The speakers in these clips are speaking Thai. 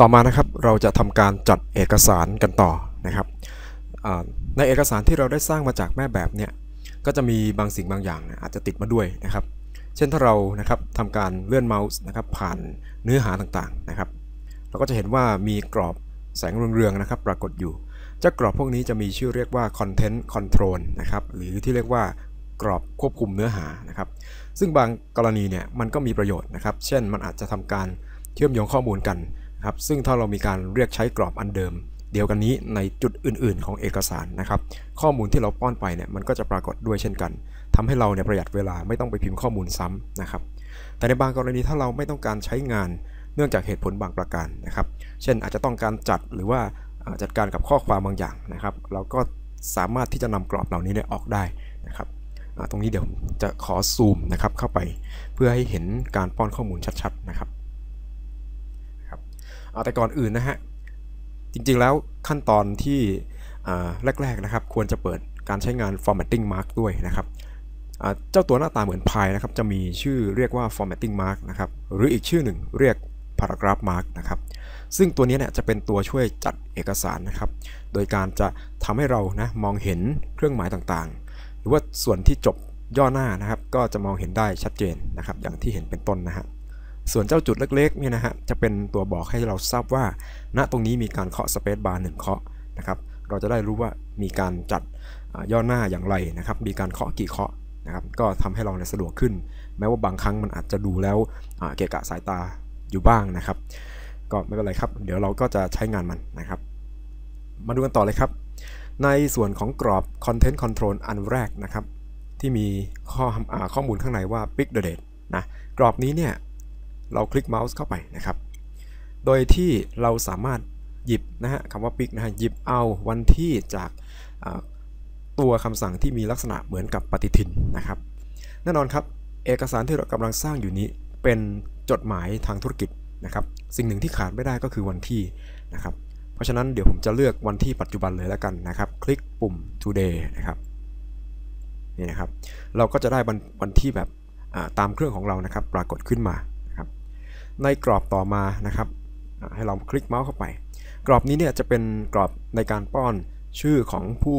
ต่อมานะครับเราจะทำการจัดเอกสารกันต่อนะครับในเอกสารที่เราได้สร้างมาจากแม่แบบเนี่ยก็จะมีบางสิ่งบางอย่างอาจจะติดมาด้วยนะครับ เช่นถ้าเรานะครับทำการเลื่อนเมาส์นะครับผ่านเนื้อหาต่างๆนะครับ เราก็จะเห็นว่ามีกรอบแสงเรืองๆนะครับ ปรากฏอยู่เจ้ากรอบพวกนี้จะมีชื่อเรียกว่า content control นะครับหรือที่เรียกว่ากรอบควบคุมเนื้อหานะครับ ซึ่งบางกรณีเนี่ยมันก็มีประโยชน์นะครับ เช่นมันอาจจะทำการ เชื่อมโยงข้อมูลกันครับซึ่งถ้าเรามีการเรียกใช้กรอบอันเดิม เดียวกันนี้ในจุดอื่น ๆ ของเอกสารนะครับ ข้อมูลที่เราป้อนไปเนี่ยมันก็จะปรากฏด้วยเช่นกันทำให้เราเนี่ยประหยัดเวลาไม่ต้องไปพิมพ์ข้อมูลซ้ำนะครับ แต่ในบางกรณีถ้าเราไม่ต้องการใช้งานเนื่องจากเหตุผลบางประการนะครับ เช่นอาจจะต้องการจัดหรือว่าจัดการกับข้อความบางอย่างนะครับ เราก็สามารถที่จะนำกรอบเหล่านี้เนี่ยออกได้นะครับตรงนี้เดี๋ยวจะขอซูมนะครับเข้าไปเพื่อให้เห็นการป้อนข้อมูลชัดๆนะครับ แต่ก่อนอื่นนะฮะ จริงๆแล้วขั้นตอนที่แรกๆนะครับ ควรจะเปิดการใช้งาน formatting mark ด้วยนะครับเจ้าตัวหน้าตาเหมือนพายนะครับ จะมีชื่อเรียกว่า formatting mark นะครับ หรืออีกชื่อหนึ่งเรียก paragraph mark นะครับ ซึ่งตัวนี้เนี่ยจะเป็นตัวช่วยจัดเอกสารนะครับ โดยการจะทำให้เรานะมองเห็นเครื่องหมายต่างๆ หรือว่าส่วนที่จบย่อหน้านะครับ ก็จะมองเห็นได้ชัดเจนนะครับ อย่างที่เห็นเป็นต้นนะฮะ ส่วนเจ้าจุดเล็กๆเนี่ยนะฮะจะเป็นตัวบอกให้เราทราบว่า ณตรงนี้มีการเคาะสเปซบาร์หนึ่งเคาะนะครับเราจะได้รู้ว่ามีการจัดย่อหน้าอย่างไรนะครับ มีการเคาะกี่เคาะนะครับก็ทำให้เราเนี่ยสะดวกขึ้น แม้ว่าบางครั้งมันอาจจะดูแล้วเกะกะสายตาอยู่บ้างนะครับ ก็ไม่เป็นไรครับ เดี๋ยวเราก็จะใช้งานมันนะครับ มาดูกันต่อเลยครับ ในส่วนของกรอบ Content Control อันแรกนะครับ ที่มีข้อข้อมูลข้างในว่า Pick the date นะกรอบนี้เนี่ย เราคลิกเมาส์เข้าไปนะครับ โดยที่เราสามารถหยิบนะฮะคำว่าปิกนะฮะหยิบเอาวันที่จากตัวคำสั่งที่มีลักษณะเหมือนกับปฏิทินนะครับ แน่นอนครับ เอกสารที่เรากำลังสร้างอยู่นี้เป็นจดหมายทางธุรกิจนะครับ สิ่งหนึ่งที่ขาดไม่ได้ก็คือวันที่นะครับ เพราะฉะนั้นเดี๋ยวผมจะเลือกวันที่ปัจจุบันเลยแล้วกันนะครับ คลิกปุ่ม today นะครับนี่นะครับ เราก็จะได้วันวันที่แบบตามเครื่องของเรานะครับ ปรากฏขึ้นมา ในกรอบต่อมานะครับ ให้เราคลิกเมาส์เข้าไป กรอบนี้เนี่ยจะเป็นกรอบในการป้อนชื่อของผู้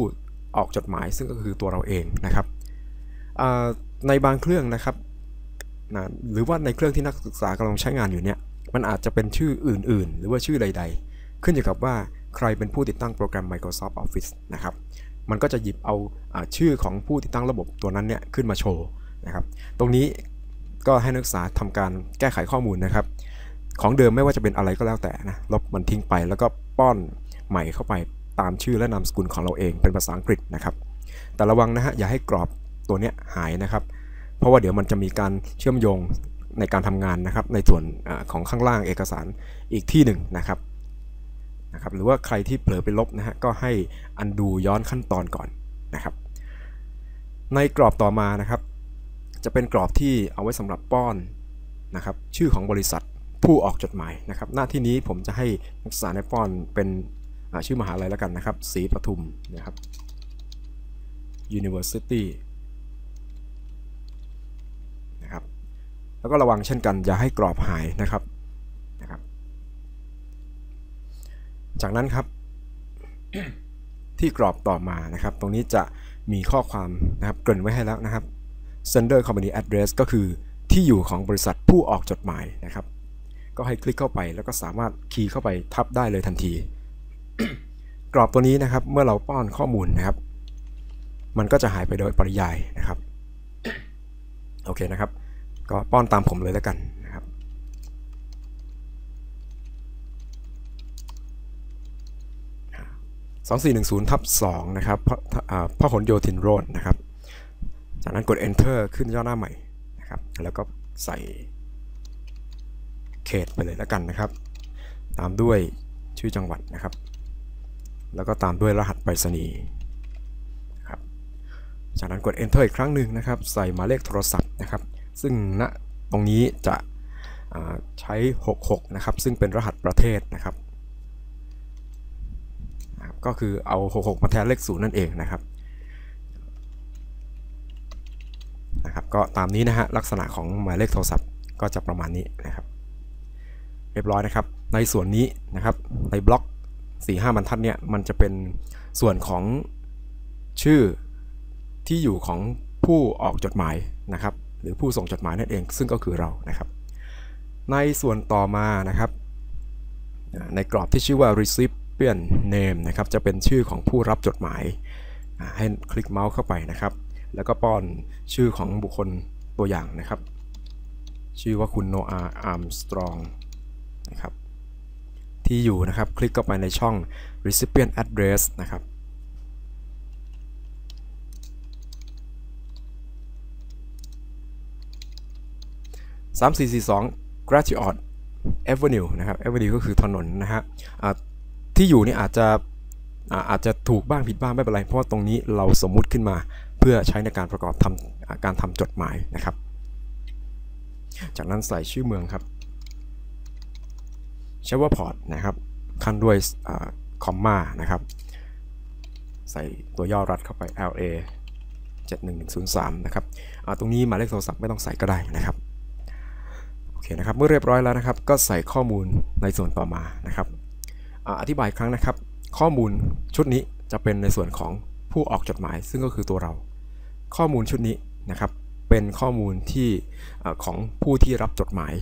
ออกจดหมายซึ่งก็คือตัวเราเองนะครับในบางเครื่องนะครับนะหรือว่าในเครื่องที่นักศึกษากำลังใช้งานอยู่เนี่ยมันอาจจะเป็นชื่ออื่น ๆ หรือว่าชื่อใด ๆ ขึ้นอยู่กับว่าใครเป็นผู้ติดตั้งโปรแกรม Microsoft Office นะครับมันก็จะหยิบเอาชื่อของผู้ติดตั้งระบบตัวนั้นเนี่ยขึ้นมาโชว์นะครับตรงนี้ ก็ให้นักศึกษาทำการแก้ไขข้อมูลนะครับ ของเดิมไม่ว่าจะเป็นอะไรก็แล้วแต่นะลบมันทิ้งไปแล้วก็ป้อนใหม่เข้าไปตามชื่อและนามสกุลของเราเองเป็นภาษาอังกฤษนะครับ แต่ระวังนะฮะอย่าให้กรอบตัวเนี้ยหายนะครับ เพราะว่าเดี๋ยวมันจะมีการเชื่อมโยงในการทำงานนะครับในส่วนอของข้างล่างเอกสารอีกที่หนึ่งนะครับนะครับ หรือว่าใครที่เผลอไปลบนะฮะก็ให้อันดูย้อนขั้นตอนก่อนนะครับ ในกรอบต่อมานะครับ จะเป็นกรอบที่เอาไว้สำหรับป้อนนะครับชื่อของบริษัทผู้ออกจดหมายนะครับ หน้าที่นี้ผมจะให้นักศึกษาในป้อนเป็นชื่อมหาลัยแล้วกันนะครับศรีปทุมนะครับ University นะครับ แล้วก็ระวังเช่นกันอย่าให้กรอบหายนะครับนะครับ จากนั้นครับ ที่กรอบต่อมานะครับ ตรงนี้จะมีข้อความนะครับเกริ่นไว้ให้แล้วนะครับ sender company address ก็คือที่อยู่ของบริษัทผู้ออกจดหมายนะครับ ก็ให้คลิกเข้าไปแล้วก็สามารถคีย์เข้าไปทับได้เลยทันที กรอบตัวนี้นะครับเมื่อเราป้อนข้อมูลนะครับ มันก็จะหายไปโดยปริยายนะครับโอเคนะครับ ก็ป้อนตามผมเลยแล้วกันนะครับสองสี่หนึ่งศูนย์ทับสองนะครับพหลโยธินโรดนะครับ จากนั้นกด enter ขึ้นย่อหน้าใหม่นะครับ แล้วก็ใส่เขตไปเลยแล้วกันนะครับ ตามด้วยชื่อจังหวัดนะครับ แล้วก็ตามด้วยรหัสไปรษณีย์ครับ จากนั้นกด enter อีกครั้งหนึ่งนะครับ ใส่หมายเลขโทรศัพท์นะครับ ซึ่งณตรงนี้จะใช้ 66 นะครับ ซึ่งเป็นรหัสประเทศนะครับ ก็คือเอา 66 มาแทนเลข0นั่นเองนะครับ นะครับก็ตามนี้นะฮะลักษณะของหมายเลขโทรศัพท์ก็จะประมาณนี้นะครับ เรียบร้อยนะครับ ในส่วนนี้นะครับในบล็อก 4-5บรรทัดเนี่ยมันจะเป็นส่วนของชื่อที่อยู่ของผู้ออกจดหมายนะครับ หรือผู้ส่งจดหมายนั่นเอง ซึ่งก็คือเรานะครับ ในส่วนต่อมานะครับ ในกรอบที่ชื่อว่า recipient name นะครับจะเป็นชื่อของผู้รับจดหมายให้คลิกเมาส์เข้าไปนะครับ แล้วก็ป้อนชื่อของบุคคลตัวอย่างนะครับ ชื่อว่าคุณโนอาอาร์มสตรองนะครับที่อยู่นะครับคลิกเข้าไปในช่อง recipient address นะครับสามสี่สี่สอง Gratiot Avenue นะครับ Avenue ก็คือถนนนะฮะที่อยู่นี่อาจจะ อาจจะถูกบ้างผิดบ้างไม่เป็นไร เพราะว่าตรงนี้เราสมมุติขึ้นมาเพื่อใช้ในการประกอบทำการทำจดหมายนะครับ จากนั้นใส่ชื่อเมืองครับเชเวอร์พอร์ตนะครับขั้นด้วยคอมมานะครับ ใส่ตัวย่อรัดเข้าไป LA 71103 นะครับตรงนี้หมายเลขโทรศัพท์ไม่ต้องใส่ก็ได้นะครับโอเคนะครับเมื่อเรียบร้อยแล้วนะครับ ก็ใส่ข้อมูลในส่วนต่อมานะครับอธิบายครั้งนะครับ ข้อมูลชุดนี้จะเป็นในส่วนของผู้ออกจดหมาย ซึ่งก็คือตัวเรา ข้อมูลชุดนี้นะครับ เป็นข้อมูลที่ของผู้ที่รับจดหมาย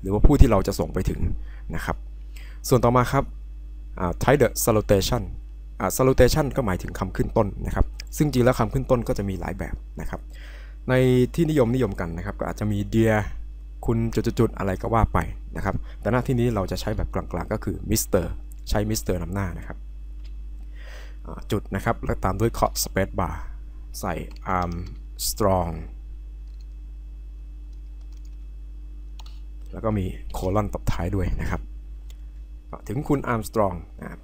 หรือว่าผู้ที่เราจะส่งไปถึงนะครับ ส่วนต่อมาครับ type the salutation salutation ก็หมายถึงคำขึ้นต้นนะครับ ซึ่งจริงแล้วคำขึ้นต้นก็จะมีหลายแบบนะครับ ในที่นิยมนิยมกันนะครับ ก็อาจจะมี dear คุณจุดๆอะไรก็ว่าไปนะครับ แต่หน้าที่นี้เราจะใช้แบบกลางๆก็คือมิสเตอร์ ใช้มิสเตอร์นำหน้านะครับจุดนะครับ แล้วตามด้วยเคาะสเปซบาร์ใส่อาร์มสตรองแล้วก็มีโคลอนตบท้ายด้วยนะครับ ถึงคุณอาร์มสตรอง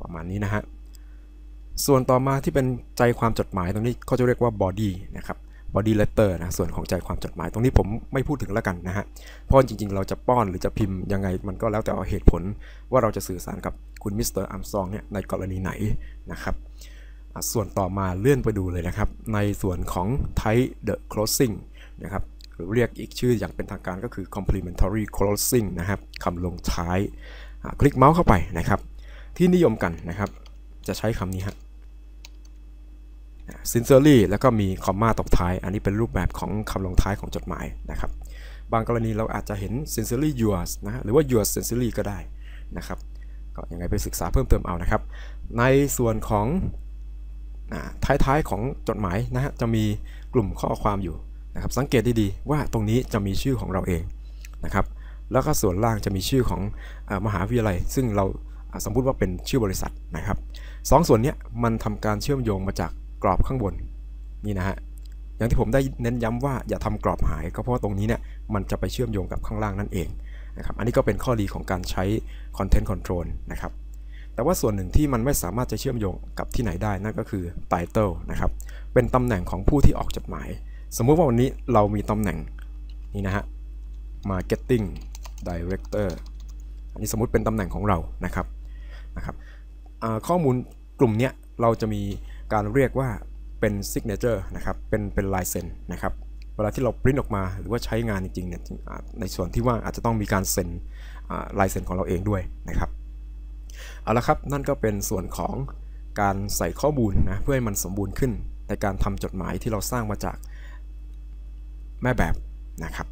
ประมาณนี้นะฮะ ส่วนต่อมาที่เป็นใจความจดหมายตรงนี้เขาจะเรียกว่าบอดี้นะครับ body letter นะส่วนของใจความจดหมาย ตรงนี้ผมไม่พูดถึงแล้วกันนะฮะเพราะจริงๆ เราจะป้อนหรือจะพิมพ์ยังไงมันก็แล้วแต่เหตุผลว่าเราจะสื่อสารกับคุณมิสเตอร์อัมซองเนี่ยในกรณีไหนนะครับส่วนต่อมาเลื่อนไปดูเลยนะครับ ในส่วนของ type the closing นะครับหรือเรียกอีกชื่ออย่างเป็นทางการก็คือ complementary closing นะครับคำลงท้าย คลิกเมาส์เข้าไปนะครับ ที่นิยมกันนะครับ จะใช้คำนี้ฮะ sincerely แล้วก็มีคอมมาตบท้าย อันนี้เป็นรูปแบบของคำลงท้ายของจดหมายนะครับ บางกรณีเราอาจจะเห็น sincerely yours นะหรือว่า yours sincerely ก็ได้นะครับก็ยังไงไปศึกษาเพิ่มเติมเอานะครับ ในส่วนของท้ายๆของจดหมายนะฮะจะมีกลุ่มข้อความอยู่นะครับ สังเกตดีๆว่าตรงนี้จะมีชื่อของเราเองนะครับ แล้วก็ส่วนล่างจะมีชื่อของอมหาวิทยาลัย ซึ่งเราสมมุติว่าเป็นชื่อบริษัทนะครับสองส่วนนี้มันทำการเชื่อมโยงมาจาก กรอบข้างบนนี่นะฮะอย่างที่ผมได้เน้นย้ำว่าอย่าทำกรอบหายก็เพราะตรงนี้เนี่ยมันจะไปเชื่อมโยงกับข้างล่างนั่นเองนะครับอันนี้ก็เป็นข้อดีของการใช้ Content Control นะครับแต่ว่าส่วนหนึ่งที่มันไม่สามารถจะเชื่อมโยงกับที่ไหนได้นั่นก็คือ Title นะครับเป็นตำแหน่งของผู้ที่ออกจดหมาย สมมุติว่าวันนี้เรามีตำแหน่งนี่นะฮะ Marketing Director อันนี้สมมุติเป็นตำแหน่งของเรานะครับนะครับข้อมูลกลุ่มนี้เราจะมี การเรียกว่าเป็น signature นะครับเป็นเป็นลายเซ็นนะครับเวลาที่เราปริ้นออกมาหรือว่าใช้งานจริงๆเนี่ยในส่วนที่ว่าอาจจะต้องมีการเซ็นลายเซ็นของเราเองด้วยนะครับเอาละครับนั่นก็เป็นส่วนของการใส่ข้อมูลนะเพื่อให้มันสมบูรณ์ขึ้นในการทำจดหมายที่เราสร้างมาจากแม่แบบนะครับ